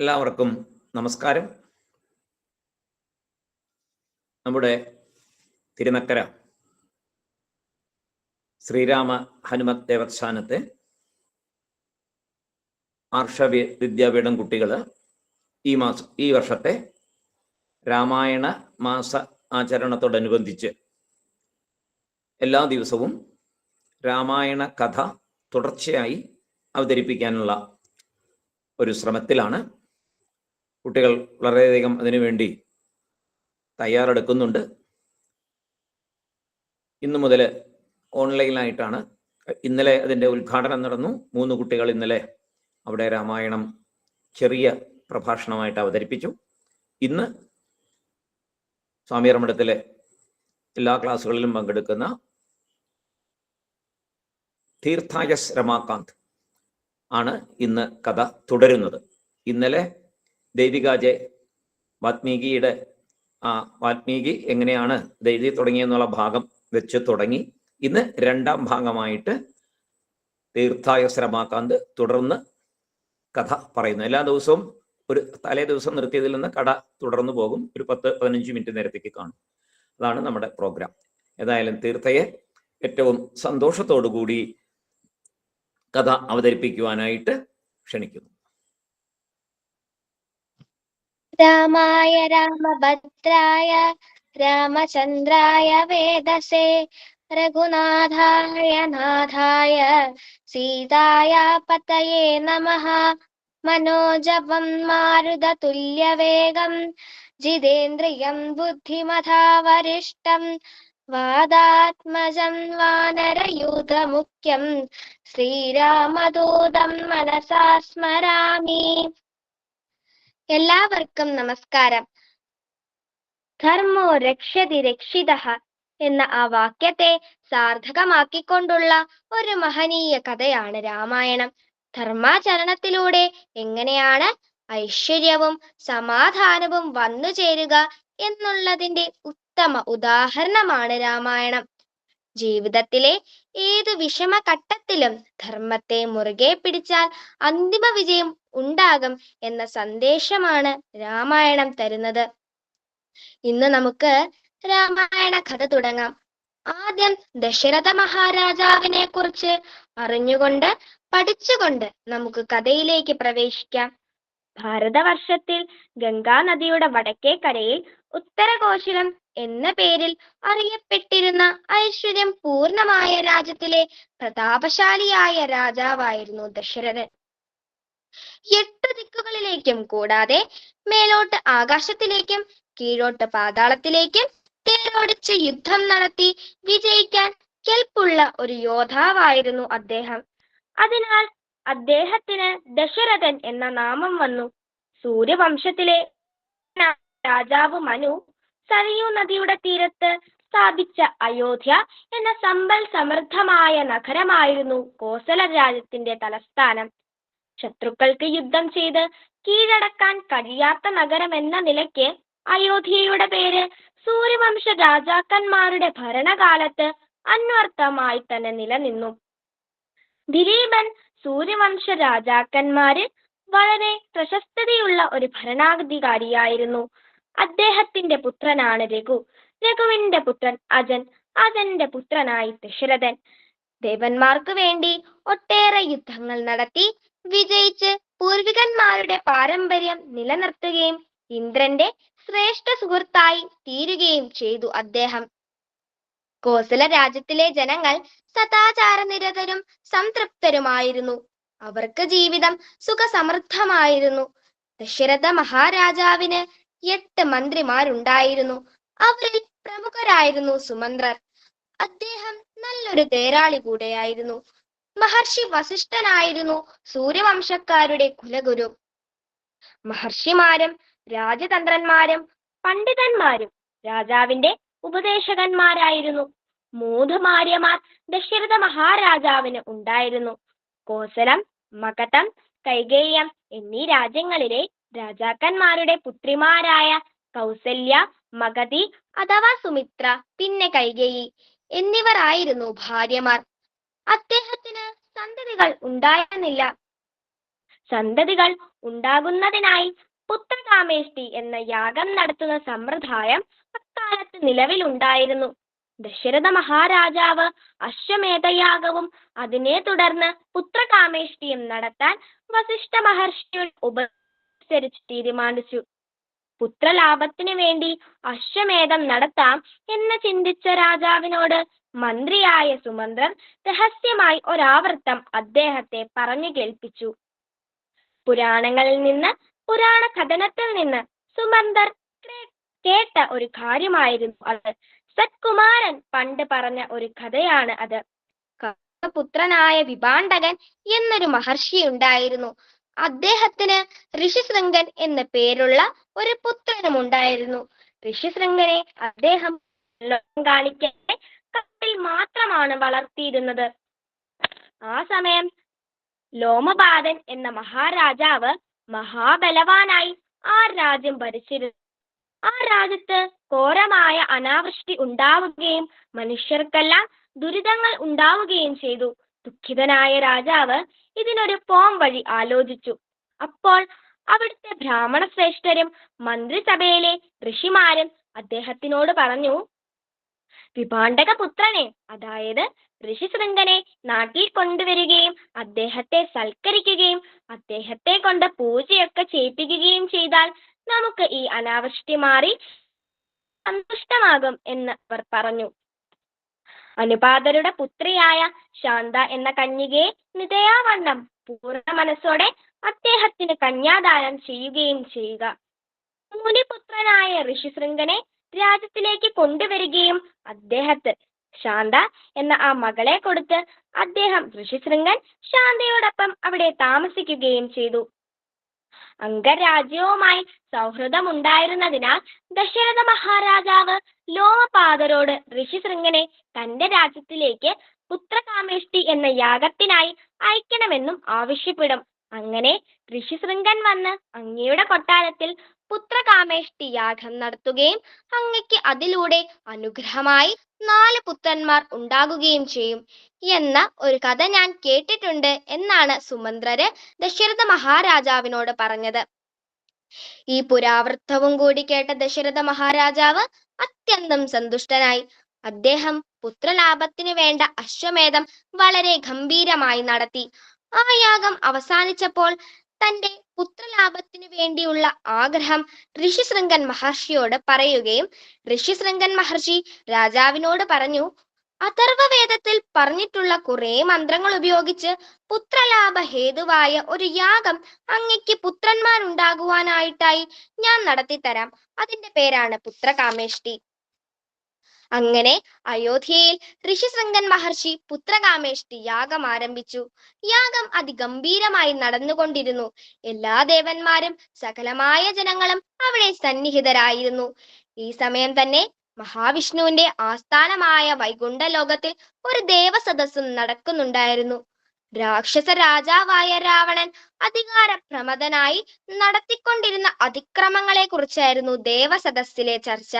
എല്ലാവർക്കും നമസ്കാരം. നമ്മുടെ തിരുനക്കര ശ്രീരാമ ഹനുമത് ദേവസ്ഥാനത്തെ ആർഷ വിദ്യാപീഠം കുട്ടികൾ ഈ മാസം ഈ വർഷത്തെ രാമായണ മാസ ആചരണത്തോടനുബന്ധിച്ച് എല്ലാ ദിവസവും രാമായണ കഥ തുടർച്ചയായി അവതരിപ്പിക്കാനുള്ള ഒരു ശ്രമത്തിലാണ് കുട്ടികൾ വളരെയധികം അതിനുവേണ്ടി തയ്യാറെടുക്കുന്നുണ്ട്. ഇന്നു മുതൽ ഓൺലൈനായിട്ടാണ്. ഇന്നലെ അതിന്റെ ഉദ്ഘാടനം നടന്നു. മൂന്ന് കുട്ടികൾ ഇന്നലെ അവിടെ രാമായണം ചെറിയ പ്രഭാഷണമായിട്ട് അവതരിപ്പിച്ചു. ഇന്ന് സ്വാമിയർമഠത്തിലെ എല്ലാ ക്ലാസ്സുകളിലും പങ്കെടുക്കുന്ന തീർത്ഥായസ് രമാകാന്ത് ആണ് ഇന്ന് കഥ തുടരുന്നത്. ഇന്നലെ ദൈവികാജെ വാത്മീകിയുടെ ആ വാത്മീകി എങ്ങനെയാണ് എഴുതി തുടങ്ങിയെന്നുള്ള ഭാഗം വെച്ച് തുടങ്ങി. ഇന്ന് രണ്ടാം ഭാഗമായിട്ട് തീർത്ഥായ ശ്രമാകാന്ത് തുടർന്ന് കഥ പറയുന്നു. എല്ലാ ദിവസവും ഒരു തലേ ദിവസം നിർത്തിയതിൽ നിന്ന് കട തുടർന്നു പോകും. ഒരു പത്ത് പതിനഞ്ച് മിനിറ്റ് നേരത്തേക്ക് കാണും. അതാണ് നമ്മുടെ പ്രോഗ്രാം. ഏതായാലും തീർത്ഥയെ ഏറ്റവും സന്തോഷത്തോടു കൂടി കഥ അവതരിപ്പിക്കുവാനായിട്ട് ക്ഷണിക്കുന്നു. रामाय, रामभद्राय रामचन्द्राय वेदसे, रघुनाथाय, नाथाय, सीताय पतये नमः। मनोजपं मारुदतुल्यवेगं जितेन्द्रियं बुद्धिमथा वरिष्ठं वादात्मजं वानरयूथमुख्यं, श्रीरामदूतं मनसा स्मरामि। എല്ലാവർക്കും നമസ്കാരം. ധർമ്മോ രക്ഷതി രക്ഷിത എന്ന ആ വാക്യത്തെ സാർത്ഥകമാക്കിക്കൊണ്ടുള്ള ഒരു മഹനീയ കഥയാണ് രാമായണം. ധർമാചരണത്തിലൂടെ എങ്ങനെയാണ് ഐശ്വര്യവും സമാധാനവും വന്നു ചേരുക എന്നുള്ളതിന്റെ ഉത്തമ ഉദാഹരണമാണ് രാമായണം. ജീവിതത്തിലെ ഏതു വിഷമഘട്ടത്തിലും ധർമ്മത്തെ മുറുകെ പിടിച്ചാൽ അന്തിമ വിജയം ഉണ്ടാകും എന്ന സന്ദേശമാണ് രാമായണം തരുന്നത്. ഇന്ന് നമുക്ക് രാമായണ കഥ തുടങ്ങാം. ആദ്യം ദശരഥ മഹാരാജാവിനെ കുറിച്ച് അറിഞ്ഞുകൊണ്ട് പഠിച്ചുകൊണ്ട് നമുക്ക് കഥയിലേക്ക് പ്രവേശിക്കാം. ഭാരതവർഷത്തിൽ ഗംഗാ നദിയുടെ വടക്കേ കരയിൽ ഉത്തരകോശിലം എന്ന പേരിൽ അറിയപ്പെട്ടിരുന്ന ഐശ്വര്യം പൂർണമായ രാജ്യത്തിലെ പ്രതാപശാലിയായ രാജാവായിരുന്നു ദശരഥൻ. എട്ട് ദിക്കുകളിലേക്കും കൂടാതെ മേലോട്ട് ആകാശത്തിലേക്കും കീഴോട്ട് പാതാളത്തിലേക്കും തേരോടിച്ച് യുദ്ധം നടത്തി വിജയിക്കാൻ കെൽപ്പുള്ള ഒരു യോദ്ധാവായിരുന്നു അദ്ദേഹം. അതിനാൽ അദ്ദേഹത്തിന് ദശരഥൻ എന്ന നാമം വന്നു. സൂര്യവംശത്തിലെ രാജാവ് മനു സരയൂ നദിയുടെ തീരത്ത് സ്ഥാപിച്ച അയോധ്യ എന്ന സമ്പൽ സമൃദ്ധമായ നഗരമായിരുന്നു കോസല രാജ്യത്തിന്റെ തലസ്ഥാനം. ശത്രുക്കൾക്ക് യുദ്ധം ചെയ്ത് കീഴടക്കാൻ കഴിയാത്ത നഗരം എന്ന നിലയ്ക്ക് അയോധ്യയുടെ പേര് സൂര്യവംശ രാജാക്കന്മാരുടെ ഭരണകാലത്ത് അന്വർത്ഥമായി തന്നെ നിലനിന്നു. ദിലീപൻ സൂര്യവംശ രാജാക്കന്മാരിൽ വളരെ പ്രശസ്തതയുള്ള ഒരു ഭരണാധികാരിയായിരുന്നു. അദ്ദേഹത്തിന്റെ പുത്രനാണ് രഘു. രഘുവിന്റെ പുത്രൻ അജൻ. അജന്റെ പുത്രനായി ദശരഥൻ. ദേവന്മാർക്ക് വേണ്ടി ഒട്ടേറെ യുദ്ധങ്ങൾ നടത്തി വിജയിച്ച് പൂർവികന്മാരുടെ പാരമ്പര്യം നിലനിർത്തുകയും ഇന്ദ്രന്റെ ശ്രേഷ്ഠ സുഹൃത്തായി തീരുകയും ചെയ്തു അദ്ദേഹം. കോസല രാജ്യത്തിലെ ജനങ്ങൾ സദാചാരനിരതരും സംതൃപ്തരുമായിരുന്നു. അവർക്ക് ജീവിതം സുഖസമൃദ്ധമായിരുന്നു. ദശരഥ മഹാരാജാവിന് എട്ട് മന്ത്രിമാരുണ്ടായിരുന്നു. അവരിൽ പ്രമുഖരായിരുന്നു സുമന്ത്രർ. അദ്ദേഹം നല്ലൊരു തേരാളി കൂടെയായിരുന്നു. മഹർഷി വസിഷ്ഠനായിരുന്നു സൂര്യവംശക്കാരുടെ കുലഗുരു. മഹർഷിമാരും രാജതന്ത്രന്മാരും പണ്ഡിതന്മാരും രാജാവിന്റെ ഉപദേശകന്മാരായിരുന്നു. മൂന്ന് ഭാര്യമാർ ദശരഥ മഹാരാജാവിന് ഉണ്ടായിരുന്നു. കോസലം മകതം കൈകേയം എന്നീ രാജ്യങ്ങളിലെ രാജാക്കന്മാരുടെ പുത്രിമാരായ കൗസല്യ മഗതി അഥവാ സുമിത്ര പിന്നെ കൈകേയി എന്നിവർ ആയിരുന്നു ഭാര്യമാർ. അദ്ദേഹത്തിന് സന്തതികൾ ഉണ്ടായിരുന്നില്ല. സന്തതികൾ ഉണ്ടാകുന്നതിനായി പുത്രകാമേഷ്ടി എന്ന യാഗം നടത്തുന്ന സമ്പ്രദായം അക്കാലത്ത് നിലവിലുണ്ടായിരുന്നു. ദശരഥ മഹാരാജാവ് അശ്വമേധയാഗവും അതിനെ തുടർന്ന് പുത്രകാമേഷ്ടിയും നടത്താൻ വസിഷ്ഠ മഹർഷിയുടെ ഉപസരിച്ച് തീരുമാനിച്ചു. പുത്രലാഭത്തിനു വേണ്ടി അശ്വമേധം നടത്താം എന്ന് ചിന്തിച്ച രാജാവിനോട് മന്ത്രിയായ സുമന്ത്രൻ രഹസ്യമായി ഒരാവർത്തം അദ്ദേഹത്തെ പറഞ്ഞു കേൾപ്പിച്ചു. പുരാണങ്ങളിൽ നിന്ന് പുരാണ കഥനത്തിൽ നിന്ന് സുമന്തർ കേട്ട ഒരു കാര്യമായിരുന്നു അത്. സത്കുമാരൻ പണ്ട് പറഞ്ഞ ഒരു കഥയാണ് അത്. പുത്രനായ വിഭാണ്ഡകൻ എന്നൊരു മഹർഷി ഉണ്ടായിരുന്നു. അദ്ദേഹത്തിന് ഋഷിശൃംഗൻ എന്ന പേരുള്ള ഒരു പുത്രനും ഉണ്ടായിരുന്നു. ഋഷിശൃംഗനെ അദ്ദേഹം കാണിക്കാതെ കപ്പിൽ മാത്രമാണ് വളർത്തിയിരുന്നത്. ആ സമയം ലോമപാദൻ എന്ന മഹാരാജാവ് മഹാബലവാനായി ആ രാജ്യം ഭരിച്ചിരുന്നു. ആ രാജ്യത്ത് ഘോരമായ അനാവൃഷ്ടി ഉണ്ടാവുകയും മനുഷ്യർക്കെല്ലാം ദുരിതങ്ങൾ ഉണ്ടാവുകയും ചെയ്തു. ദുഃഖിതനായ രാജാവ് ഇതിനൊരു പോം വഴി ആലോചിച്ചു. അപ്പോൾ അവിടുത്തെ ബ്രാഹ്മണ ശ്രേഷ്ഠരും മന്ത്രിസഭയിലെ ഋഷിമാരും അദ്ദേഹത്തിനോട് പറഞ്ഞു വിഭാണ്ഡക പുത്രനെ അതായത് ഋഷിശൃംഗനെ നാട്ടിൽ കൊണ്ടുവരികയും അദ്ദേഹത്തെ സൽക്കരിക്കുകയും അദ്ദേഹത്തെ കൊണ്ട് പൂജയൊക്കെ ചെയ്യിപ്പിക്കുകയും ചെയ്താൽ നമുക്ക് ഈ അനാവൃഷ്ടി മാറി സന്തുഷ്ടമാകും എന്ന് അവർ പറഞ്ഞു. അനുപാതരുടെ പുത്രിയായ ശാന്ത എന്ന കന്യകയെ നിതയാവണ്ണം പൂർണ മനസ്സോടെ അദ്ദേഹത്തിന് കന്യാദാനം ചെയ്യുകയും ചെയ്യുക. മുനിപുത്രനായ ഋഷിശൃംഗനെ രാജ്യത്തിലേക്ക് കൊണ്ടുവരികയും അദ്ദേഹത്തെ ശാന്ത എന്ന ആ മകളെ കൊടുത്ത് അദ്ദേഹം ഋഷിശൃംഗൻ ശാന്തയോടൊപ്പം അവിടെ താമസിക്കുകയും ചെയ്തു. അംഗരാജ്യവുമായി സൗഹൃദമുണ്ടായിരുന്നതിനാൽ ദശരഥ മഹാരാജാവ് ലോമപാദരോട് ഋഷിശൃംഗനെ തന്റെ രാജ്യത്തിലേക്ക് പുത്രകാമേഷ്ടി എന്ന യാഗത്തിനായി അയക്കണമെന്നും ആവശ്യപ്പെടും. അങ്ങനെ ഋഷിശൃംഗൻ വന്ന് അങ്ങയുടെ കൊട്ടാരത്തിൽ പുത്രകാമേഷ്ടി യാഗം നടത്തുകയും അങ്ങയ്ക്ക് അതിലൂടെ അനുഗ്രഹമായി നാല് പുത്രന്മാർ ഉണ്ടാകുകയും ചെയ്യും. എന്ന ഒരു കഥ ഞാൻ കേട്ടിട്ടുണ്ട് എന്നാണ് സുമന്ത്രര് ദശരഥ മഹാരാജാവിനോട് പറഞ്ഞത്. ഈ പുരാവൃത്തവും കൂടി കേട്ട ദശരഥ മഹാരാജാവ് അത്യന്തം സന്തുഷ്ടനായി. അദ്ദേഹം പുത്രലാഭത്തിന് വേണ്ട അശ്വമേധം വളരെ ഗംഭീരമായി നടത്തി. ആ യാഗം അവസാനിച്ചപ്പോൾ തന്റെ പുത്രലാഭത്തിനു വേണ്ടിയുള്ള ആഗ്രഹം ഋഷിശൃംഗൻ മഹർഷിയോട് പറയുകയും ഋഷിശൃംഗൻ മഹർഷി രാജാവിനോട് പറഞ്ഞു അഥർവവേദത്തിൽ പറഞ്ഞിട്ടുള്ള കുറെ മന്ത്രങ്ങൾ ഉപയോഗിച്ച് പുത്രലാഭ ഹേതുവായ ഒരു യാഗം അങ്ങയ്ക്ക് പുത്രന്മാരുണ്ടാകുവാനായിട്ടായി ഞാൻ നടത്തിത്തരാം. അതിന്റെ പേരാണ് പുത്രകാമേഷ്ടി. അങ്ങനെ അയോധ്യയിൽ ഋഷിശൃംഗൻ മഹർഷി പുത്രകാമേഷ്ടി യാഗം ആരംഭിച്ചു. യാഗം അതിഗംഭീരമായി നടന്നുകൊണ്ടിരുന്നു. എല്ലാ ദേവന്മാരും സകലമായ ജനങ്ങളും അവിടെ സന്നിഹിതരായിരുന്നു. ഈ സമയം തന്നെ മഹാവിഷ്ണുവിന്റെ ആസ്ഥാനമായ വൈകുണ്ഠ ലോകത്തിൽ ഒരു ദേവസദസ്സും നടക്കുന്നുണ്ടായിരുന്നു. രാക്ഷസ രാജാവായ രാവണൻ അധികാര പ്രമതനായി നടത്തിക്കൊണ്ടിരുന്ന അതിക്രമങ്ങളെ കുറിച്ചായിരുന്നു ദേവസദസ്സിലെ ചർച്ച.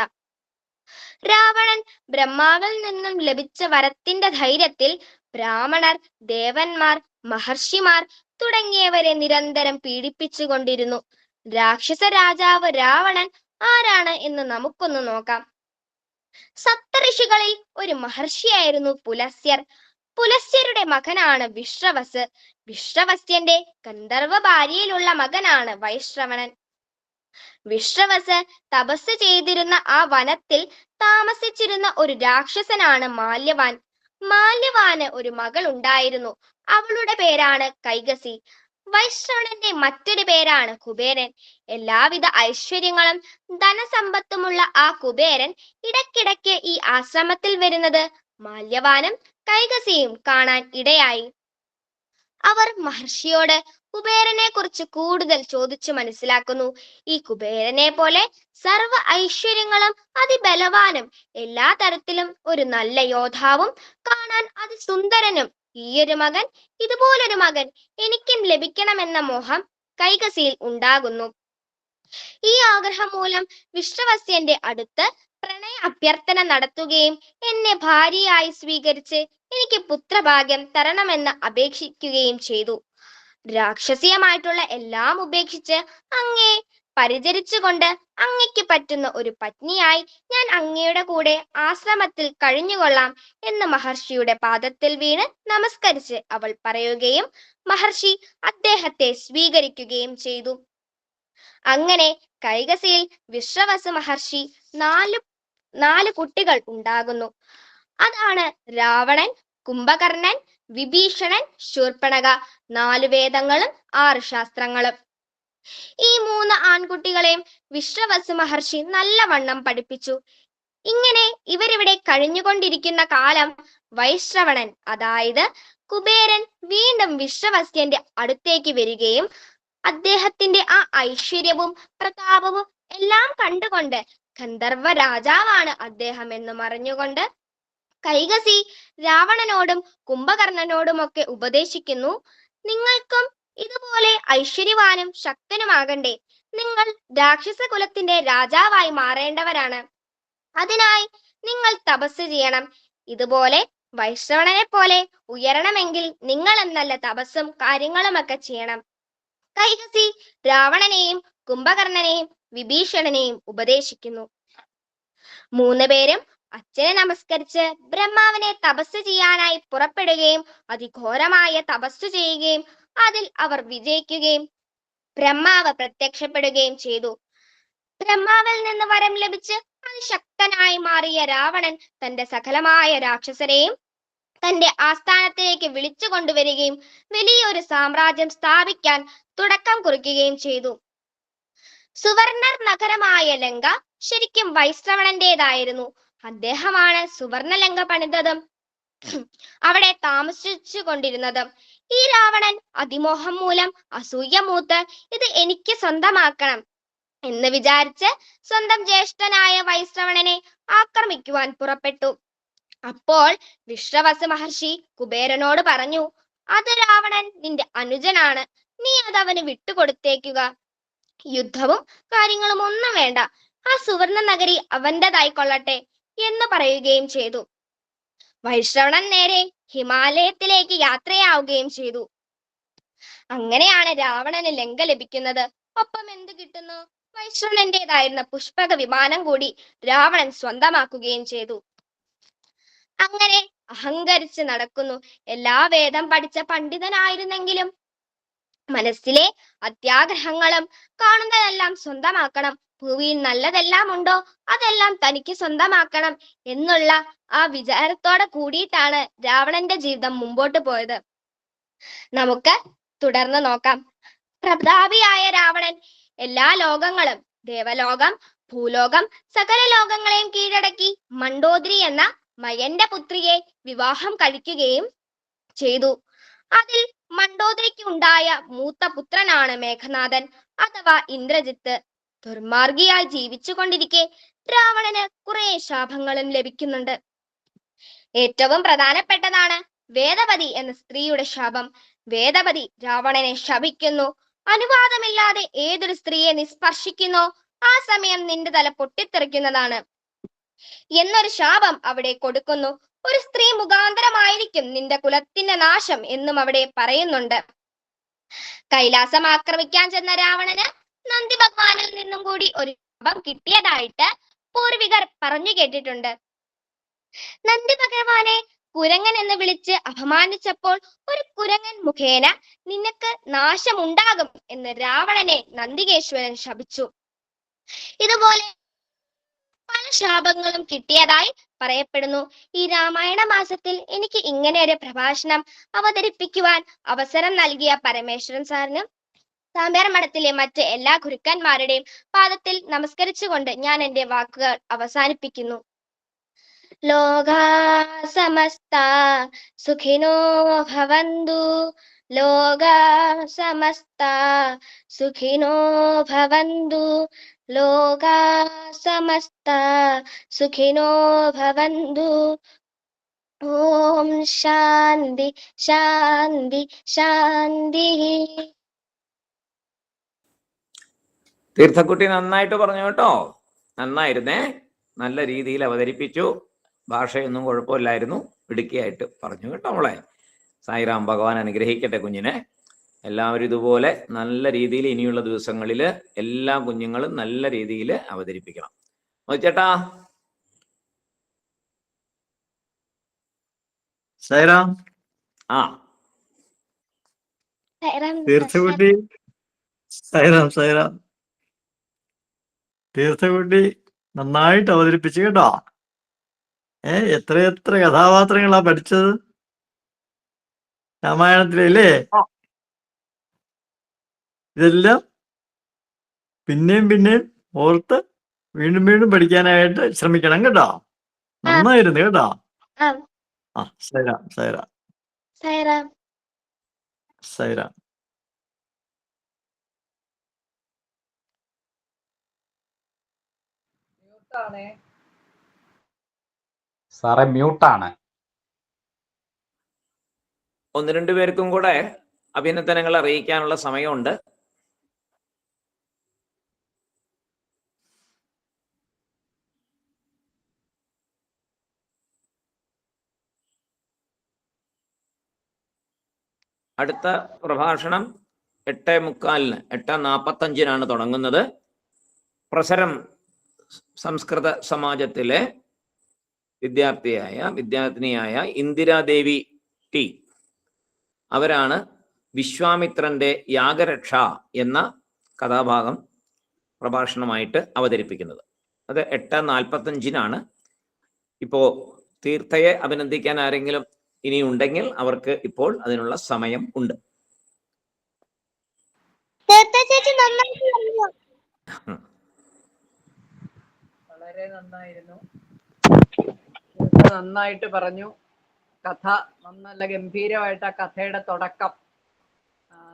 രാവണൻ ബ്രഹ്മാവിൽ നിന്നും ലഭിച്ച വരത്തിന്റെ ധൈര്യത്തിൽ ബ്രാഹ്മണർ ദേവന്മാർ മഹർഷിമാർ തുടങ്ങിയവരെ നിരന്തരം പീഡിപ്പിച്ചുകൊണ്ടിരുന്നു. രാക്ഷസ രാജാവ് രാവണൻ ആരാണ് എന്ന് നമുക്കൊന്ന് നോക്കാം. സപ്തഋഷികളിൽ ഒരു മഹർഷിയായിരുന്നു പുലസ്യർ. പുലസ്യരുടെ മകനാണ് വിശ്രവസ് വിശ്രവസ്യന്റെ ഗന്ധർവ ഭാര്യയിലുള്ള മകനാണ് വൈശ്രവണൻ വിശ്രവസ് തപസ് ചെയ്തിരുന്ന ആ വനത്തിൽ താമസിച്ചിരുന്ന ഒരു രാക്ഷസനാണ് മാല്യവാൻ. മാല്യവാന് ഒരു മകൾ ഉണ്ടായിരുന്നു. അവളുടെ പേരാണ് കൈകസി വൈശ്രവണന്റെ മറ്റൊരു പേരാണ് കുബേരൻ. എല്ലാവിധ ഐശ്വര്യങ്ങളും ധനസമ്പത്തുമുള്ള ആ കുബേരൻ ഇടയ്ക്കിടയ്ക്ക് ഈ ആശ്രമത്തിൽ വരുന്നത് മാല്യവാനും കൈകസിയും കാണാൻ ഇടയായി. അവർ മഹർഷിയോട് കുബേരനെ കുറിച്ച് കൂടുതൽ ചോദിച്ചു മനസ്സിലാക്കുന്നു. ഈ കുബേരനെ പോലെ സർവ ഐശ്വര്യങ്ങളും അതിബലവാനും എല്ലാ തരത്തിലും ഒരു നല്ല യോദ്ധാവും കാണാൻ അതിസുന്ദരനും ഈയൊരു മകൻ ഇതുപോലൊരു മകൻ എനിക്കും ലഭിക്കണമെന്ന മോഹം കൈകസിയിൽ ഉണ്ടാകുന്നു. ഈ ആഗ്രഹം മൂലം വിശ്വവസ്യന്റെ അടുത്ത് പ്രണയ അഭ്യർത്ഥന നടത്തുകയും എന്നെ ഭാര്യയായി സ്വീകരിച്ച് എനിക്ക് പുത്രഭാഗ്യം തരണമെന്ന് അപേക്ഷിക്കുകയും ചെയ്തു. രാക്ഷസീയമായിട്ടുള്ള എല്ലാം ഉപേക്ഷിച്ച് അങ്ങേ പരിചരിച്ചുകൊണ്ട് അങ്ങയ്ക്ക് പറ്റുന്ന ഒരു പത്നിയായി ഞാൻ അങ്ങയുടെ കൂടെ ആശ്രമത്തിൽ കഴിഞ്ഞുകൊള്ളാം എന്ന് മഹർഷിയുടെ പാദത്തിൽ വീണ് നമസ്കരിച്ച് അവൾ പറയുകയും മഹർഷി അദ്ദേഹത്തെ സ്വീകരിക്കുകയും ചെയ്തു. അങ്ങനെ കൈകസിയിൽ വിശ്വവസ മഹർഷി നാല് നാല് കുട്ടികൾ ഉണ്ടാകുന്നു. അതാണ് രാവണൻ കുംഭകർണൻ വിഭീഷണൻ ശൂർപ്പണക. നാലു വേദങ്ങളും ആറ് ശാസ്ത്രങ്ങളും. ഈ മൂന്ന് ആൺകുട്ടികളെയും വിശ്വവസു മഹർഷി നല്ലവണ്ണം പഠിപ്പിച്ചു. ഇങ്ങനെ ഇവരിവിടെ കഴിഞ്ഞുകൊണ്ടിരിക്കുന്ന കാലം വൈശ്രവണൻ അതായത് കുബേരൻ വീണ്ടും വിശ്വവസ്യന്റെ അടുത്തേക്ക് വരികയും അദ്ദേഹത്തിന്റെ ആ ഐശ്വര്യവും പ്രതാപവും എല്ലാം കണ്ടുകൊണ്ട് ഗന്ധർവ രാജാവാണ് അദ്ദേഹം എന്ന് മറിഞ്ഞുകൊണ്ട് കൈകസി രാവണനോടും കുംഭകർണനോടുമൊക്കെ ഉപദേശിക്കുന്നു. നിങ്ങൾക്കും ഇതുപോലെ ഐശ്വര്യവാനും ശക്തനുമാകണ്ടേ. നിങ്ങൾ രാക്ഷസ കുലത്തിന്റെ രാജാവായി മാറേണ്ടവരാണ്. അതിനായി നിങ്ങൾ തപസ് ചെയ്യണം. ഇതുപോലെ വൈശ്രവണനെ പോലെ ഉയരണമെങ്കിൽ നിങ്ങൾ എന്നല്ല തപസ്സും കാര്യങ്ങളുമൊക്കെ ചെയ്യണം. കൈകസി രാവണനെയും കുംഭകർണനെയും വിഭീഷണനെയും ഉപദേശിക്കുന്നു. മൂന്ന് പേരും അച്ഛനെ നമസ്കരിച്ച് ബ്രഹ്മാവിനെ തപസ് ചെയ്യാനായി പുറപ്പെടുകയും അതിഘോരമായ തപസ്സു ചെയ്യുകയും അതിൽ അവർ വിജയിക്കുകയും ബ്രഹ്മാവ് പ്രത്യക്ഷപ്പെടുകയും ചെയ്തു. ബ്രഹ്മാവിൽ നിന്ന് വരം ലഭിച്ച് അതിശക്തനായി മാറിയ രാവണൻ തന്റെ സകലമായ രാക്ഷസരെയും തന്റെ ആസ്ഥാനത്തിലേക്ക് വിളിച്ചു കൊണ്ടുവരികയും വലിയൊരു സാമ്രാജ്യം സ്ഥാപിക്കാൻ തുടക്കം കുറിക്കുകയും ചെയ്തു. സുവർണർ നഗരമായ ലങ്ക ശരിക്കും വൈശ്രവണന്റേതായിരുന്നു. അദ്ദേഹമാണ് സുവർണലങ്ക പണിതതും അവിടെ താമസിച്ചു കൊണ്ടിരുന്നതും ഈ രാവണൻ അതിമോഹം മൂലം അസൂയ മൂത്ത് ഇത് എനിക്ക് സ്വന്തമാക്കണം എന്ന് വിചാരിച്ച് സ്വന്തം ജ്യേഷ്ഠനായ വൈശ്രവണനെ ആക്രമിക്കുവാൻ പുറപ്പെട്ടു. അപ്പോൾ വിശ്വവസ മഹർഷി കുബേരനോട് പറഞ്ഞു അത് രാവണൻ നിന്റെ അനുജനാണ്. നീ അത് അവന് വിട്ടുകൊടുത്തേക്കുക. യുദ്ധവും കാര്യങ്ങളും ഒന്നും വേണ്ട. ആ സുവർണ നഗരി അവന്റേതായി കൊള്ളട്ടെ എന്ന് പറയുകയും ചെയ്തു. വൈശ്രവണൻ നേരെ ഹിമാലയത്തിലേക്ക് യാത്രയാവുകയും ചെയ്തു. അങ്ങനെയാണ് രാവണന് ലങ്ക ലഭിക്കുന്നത്. ഒപ്പം എന്ത് കിട്ടുന്നു? വൈശ്രവണന്റേതായിരുന്ന പുഷ്പക വിമാനം കൂടി രാവണൻ സ്വന്തമാക്കുകയും ചെയ്തു. അങ്ങനെ അഹങ്കരിച്ച് നടക്കുന്നു. എല്ലാ വേദം പഠിച്ച പണ്ഡിതനായിരുന്നെങ്കിലും മനസ്സിലെ അത്യാഗ്രഹങ്ങളും കാണുന്നതെല്ലാം സ്വന്തമാക്കണം. ഭൂമിയിൽ നല്ലതെല്ലാം ഉണ്ടോ? അതെല്ലാം തനിക്ക് സ്വന്തമാക്കണം എന്നുള്ള ആ വിചാരത്തോടെ കൂടിയിട്ടാണ് രാവണന്റെ ജീവിതം മുമ്പോട്ട് പോയത്. നമുക്ക് തുടർന്ന് നോക്കാം. പ്രതാപിയായ രാവണൻ എല്ലാ ലോകങ്ങളും ദേവലോകം ഭൂലോകം സകല ലോകങ്ങളെയും കീഴടക്കി മണ്ടോദരി എന്ന മയന്റെ പുത്രിയെ വിവാഹം കഴിക്കുകയും ചെയ്തു. അതിൽ മണ്ടോദരിക്ക് ഉണ്ടായ മൂത്ത പുത്രനാണ് മേഘനാഥൻ അഥവാ ഇന്ദ്രജിത്ത്. ദുർമാർഗിയായി ജീവിച്ചു കൊണ്ടിരിക്കെ രാവണന് കുറെ ശാപങ്ങളും ലഭിക്കുന്നുണ്ട്. ഏറ്റവും പ്രധാനപ്പെട്ടതാണ് വേദപതി എന്ന സ്ത്രീയുടെ ശാപം. വേദപതി രാവണനെ ശപിക്കുന്നു. അനുവാദമില്ലാതെ ഏതൊരു സ്ത്രീയെ നീ സ്പർശിക്കുന്നോ ആ സമയം നിന്റെ തല പൊട്ടിത്തെറിക്കുന്നതാണ്. എന്നൊരു ശാപം അവിടെ കൊടുക്കുന്നു. ഒരു സ്ത്രീ മുഖാന്തരമായിരിക്കും നിന്റെ കുലത്തിന്റെ നാശം എന്നും അവിടെ പറയുന്നുണ്ട്. കൈലാസം ആക്രമിക്കാൻ ചെന്ന രാവണന് നന്ദി ഭഗവാനിൽ നിന്നും കൂടി ഒരു ശാപം കിട്ടിയതായിട്ട് പൂർവികർ പറഞ്ഞു കേട്ടിട്ടുണ്ട്. നന്ദി ഭഗവാനെ കുരങ്ങൻ എന്ന് വിളിച്ച് അപമാനിച്ചപ്പോൾ ഒരു കുരങ്ങൻ മുഖേന നിനക്ക് നാശമുണ്ടാകും എന്ന് രാവണനെ നന്ദികേശ്വരൻ ശപിച്ചു. ഇതുപോലെ പല ശാപങ്ങളും കിട്ടിയതായി പറയപ്പെടുന്നു. ഈ രാമായണ മാസത്തിൽ എനിക്ക് ഇങ്ങനെ ഒരു പ്രഭാഷണം അവതരിപ്പിക്കുവാൻ അവസരം നൽകിയ പരമേശ്വരൻ സാറിനും സാമ്പ്യാർ മഠത്തിലെ മറ്റ് എല്ലാ ഗുരുക്കന്മാരുടെയും പാദത്തിൽ നമസ്കരിച്ചുകൊണ്ട് ഞാൻ എന്റെ വാക്കുകൾ അവസാനിപ്പിക്കുന്നു. ലോകാ സമസ്ത സുഖിനോ ഭവന്തു. ലോകാ സമസ്ത സുഖിനോ ഭവന്തു. ലോകാ സമസ്ത സുഖിനോ ഭവന്തു. ഓം ശാന്തി ശാന്തി ശാന്തി. തീർത്ഥക്കുട്ടി നന്നായിട്ട് പറഞ്ഞു കേട്ടോ. നന്നായിരുന്നേ. നല്ല രീതിയിൽ അവതരിപ്പിച്ചു. ഭാഷയൊന്നും കുഴപ്പമില്ലായിരുന്നു. ഇടുക്കിയായിട്ട് പറഞ്ഞു കേട്ടോ മോളെ. സായിറാം ഭഗവാൻ അനുഗ്രഹിക്കട്ടെ കുഞ്ഞിനെ. എല്ലാവരും ഇതുപോലെ നല്ല രീതിയിൽ ഇനിയുള്ള ദിവസങ്ങളിൽ എല്ലാ കുഞ്ഞുങ്ങളും നല്ല രീതിയിൽ അവതരിപ്പിക്കണം. ചേട്ടാ സൈറാം ആ. തീർച്ചയായിട്ടും സൈറാം സൈറാം തീർത്ഥക്കുട്ടി നന്നായിട്ട് അവതരിപ്പിച്ചു കേട്ടോ. ഏ എത്രയെത്ര എത്ര കഥാപാത്രങ്ങളാ പഠിച്ചത്? രാമായണത്തിലല്ലേ ഇതെല്ലാം പിന്നെയും പിന്നെയും ഓർത്ത് വീണ്ടും വീണ്ടും പഠിക്കാനായിട്ട് ശ്രമിക്കണം കേട്ടോ. നന്നായിരുന്നു കേട്ടോ. ആ. ആ സൈറാം സൈറാം. സൈറാം. സൈറാം. സാറേ മ്യൂട്ടാണ് ഒന്ന് രണ്ടു പേർക്കും കൂടെ അഭിനന്ദനങ്ങൾ അറിയിക്കാനുള്ള സമയമുണ്ട്. അടുത്ത പ്രഭാഷണം എട്ട് മുക്കാലിന് എട്ട് നാൽപ്പത്തഞ്ചിനാണ് തുടങ്ങുന്നത്. പ്രസരം സംസ്കൃത സമാജത്തിലെ വിദ്യാർത്ഥിയായ വിദ്യാർത്ഥിനിയായ ഇന്ദിരാദേവി ടി. അവരാണ് വിശ്വാമിത്രന്റെ യാഗരക്ഷ എന്ന കഥാഭാഗം പ്രഭാഷണമായിട്ട് അവതരിപ്പിക്കുന്നത്. അത് എട്ട് നാൽപ്പത്തഞ്ചിനാണ്. ഇപ്പോ തീർത്ഥയെ അഭിനന്ദിക്കാൻ ആരെങ്കിലും ഇനി ഉണ്ടെങ്കിൽ അവർക്ക് ഇപ്പോൾ അതിനുള്ള സമയം ഉണ്ട്. ചേച്ചി നന്നായിട്ട്. വളരെ നന്നായിരുന്നു. നന്നായിട്ട് പറഞ്ഞു. കഥ നല്ല ഗംഭീരമായിട്ട് ആ കഥയുടെ തുടക്കം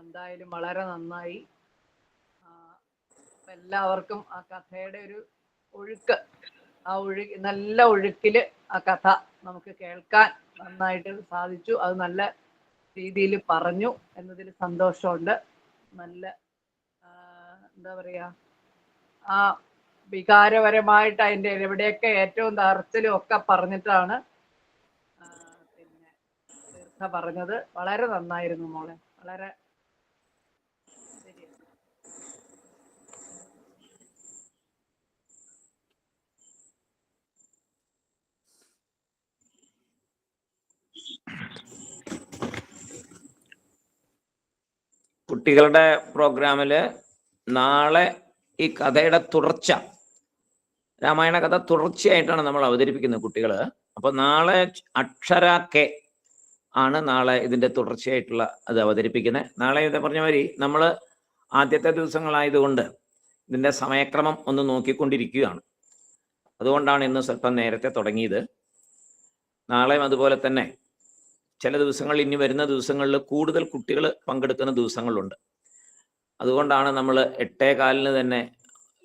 എന്തായാലും വളരെ നന്നായി. എല്ലാവർക്കും ആ കഥയുടെ ഒരു ഒഴുക്ക് ആ ഒഴുക്ക് നല്ല ഒഴുക്കിൽ ആ കഥ നമുക്ക് കേൾക്കാൻ നന്നായിട്ട് സാധിച്ചു. അത് നല്ല രീതിയിൽ പറഞ്ഞു എന്നതിൽ സന്തോഷമുണ്ട്. നല്ല എന്താ പറയാ ആ വികാരപരമായിട്ട് അതിന്റെ എവിടെയൊക്കെ ഏറ്റവും തറച്ചിലും ഒക്കെ പറഞ്ഞിട്ടാണ് പിന്നെ തീർത്ഥ പറഞ്ഞത്. വളരെ നന്നായിരുന്നു മോളെ. വളരെ കുട്ടികളുടെ പ്രോഗ്രാമിൽ നാളെ ഈ കഥയുടെ തുടർച്ച രാമായണ കഥ തുടർച്ചയായിട്ടാണ് നമ്മൾ അവതരിപ്പിക്കുന്നത് കുട്ടികൾ അപ്പൊ നാളെ അക്ഷര കെ ആണ് നാളെ ഇതിന്റെ തുടർച്ചയായിട്ടുള്ള അത് അവതരിപ്പിക്കുന്നത്. നാളെ ഇത് പറഞ്ഞ മാതിരി നമ്മൾ ആദ്യത്തെ ദിവസങ്ങളായതുകൊണ്ട് ഇതിന്റെ സമയക്രമം ഒന്ന് നോക്കിക്കൊണ്ടിരിക്കുകയാണ്. അതുകൊണ്ടാണ് ഇന്ന് സ്വല്പം നേരത്തെ തുടങ്ങിയത്. നാളെയും അതുപോലെ തന്നെ ചില ദിവസങ്ങൾ ഇനി വരുന്ന ദിവസങ്ങളിൽ കൂടുതൽ കുട്ടികൾ പങ്കെടുക്കുന്ന ദിവസങ്ങളുണ്ട്. അതുകൊണ്ടാണ് നമ്മൾ എട്ടേ കാലിന് തന്നെ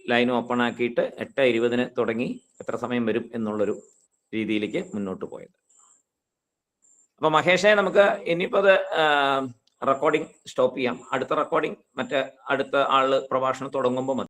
ലൈൻ ഓപ്പൺ ആക്കിയിട്ട് എട്ട് ഇരുപതിന് തുടങ്ങി എത്ര സമയം വരും എന്നുള്ളൊരു രീതിയിലേക്ക് മുന്നോട്ട് പോയത്. അപ്പൊ മഹേഷെ നമുക്ക് ഇനിയിപ്പോൾ അത് റെക്കോർഡിംഗ് സ്റ്റോപ്പ് ചെയ്യാം. അടുത്ത റെക്കോർഡിംഗ് മറ്റേ അടുത്ത ആൾ പ്രഭാഷണം തുടങ്ങുമ്പോൾ മതി.